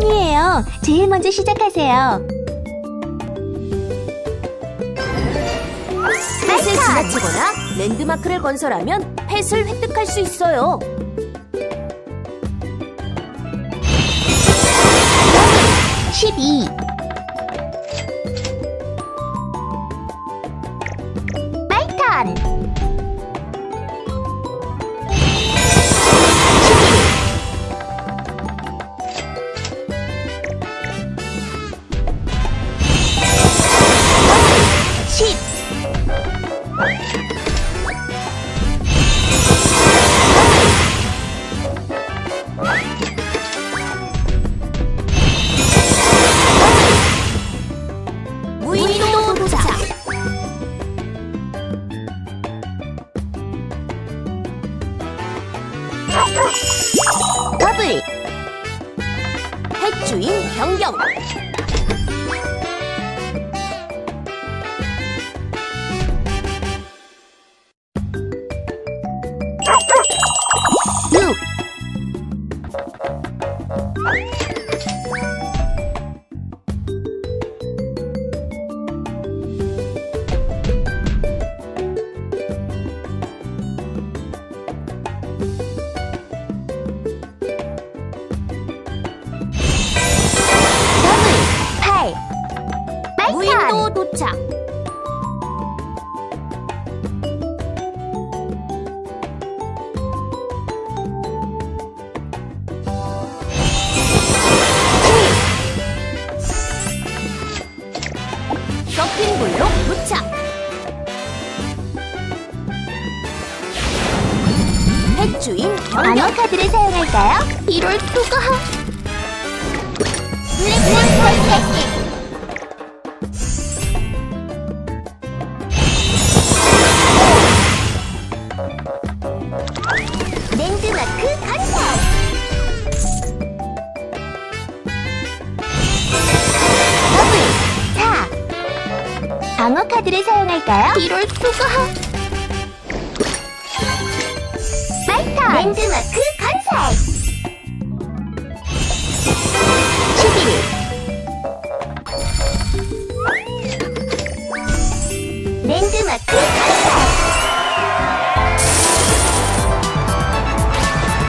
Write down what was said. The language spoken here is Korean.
턴이에요. 제일 먼저 시작하세요. 펫을 지나치거나 랜드마크를 건설하면 펫을 획득할 수 있어요. 십이, 더블. 펫 주인 변경. 도 도착. 서핑 블록 도착. 펫 주인. 암호 카드를 사용할까요? 이럴 수가. 랜 드마크 건설. 더블. 자. 방어 카드를 사용할까요? 이럴 수가. 마이턴. 랜드마크.